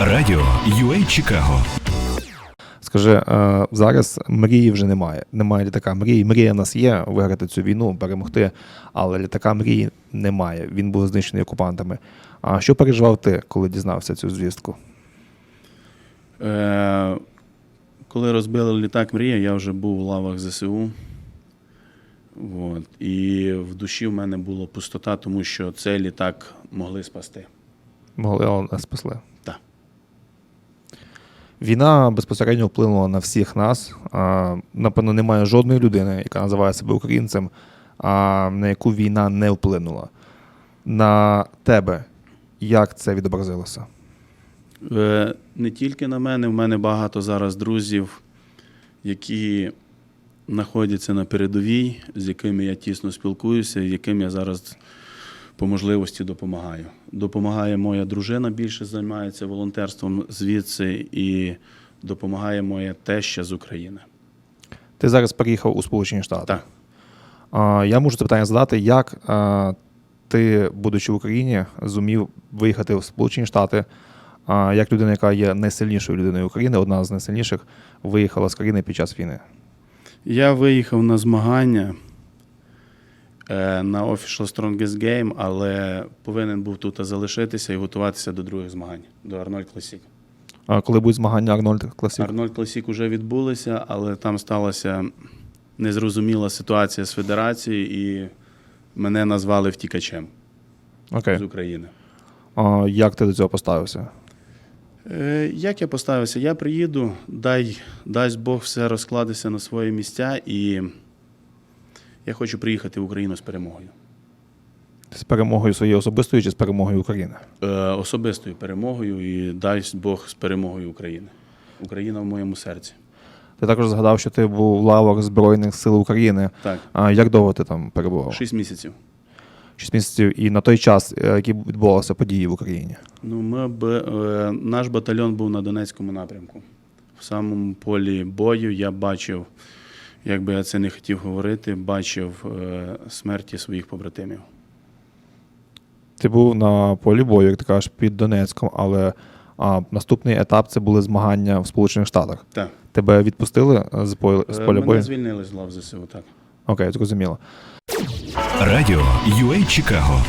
Радіо UA Чикаго. Скажи, е, зараз мрії вже немає. Немає літака мрії. Мрія в нас є виграти цю війну, перемогти, але літака мрії немає. Він був знищений окупантами. А що переживав ти, коли дізнався цю звістку? Е, коли розбили літак Мрія, я вже був в лавах ЗСУ. От. І в душі в мене була пустота, тому що цей літак могли спасти. Могли, але не спасли. Так. Війна безпосередньо вплинула на всіх нас. Напевно, немає жодної людини, яка називає себе українцем, а на яку війна не вплинула. На тебе як це відобразилося? Е, не тільки на мене, в мене багато зараз друзів, які знаходяться на передовій, з якими я тісно спілкуюся, і яким я зараз по можливості допомагаю. Допомагає моя дружина більше займається волонтерством звідси, і допомагає моя теща з України. Ти зараз переїхав у Сполучені Штати. Так. Я можу це питання задати, як ти, будучи в Україні, зумів виїхати в Сполучені Штати, як людина, яка є найсильнішою людиною України, одна з найсильніших, виїхала з країни під час війни. Я виїхав на змагання на Official Strongest Game, але повинен був тут залишитися і готуватися до других змагань, до Арнольд Classic. А коли будуть змагання Арнольд Класік? Арнольд Classic вже відбулися, але там сталася незрозуміла ситуація з федерацією, і мене назвали втікачем Окей. з України. А, як ти до цього поставився? Е, Як я поставився? Я приїду, дай, дасть Бог все розкладеться на свої місця, і я хочу приїхати в Україну з перемогою. З перемогою своєю особистою чи з перемогою України? Е, Особистою перемогою і дасть Бог з перемогою України. Україна в моєму серці. Ти також згадав, що ти був в лавах Збройних сил України. Так, А як довго ти там перебував? шість місяців. Шість місяців. І на той час, е, які відбувалися події в Україні. Ну, ми б, е, наш батальйон був на Донецькому напрямку. В самому полі бою я бачив, як би я це не хотів говорити, бачив е, смерті своїх побратимів. Ти був на полі бою, як ти кажеш, під Донецьком, але а, наступний етап це були змагання в Сполучених Штатах. Так. Тебе відпустили з поля, з Е, поля Мене бою? звільнили з лав ЗСУ, так. Окей, зрозуміло. Радіо UA Чикаго.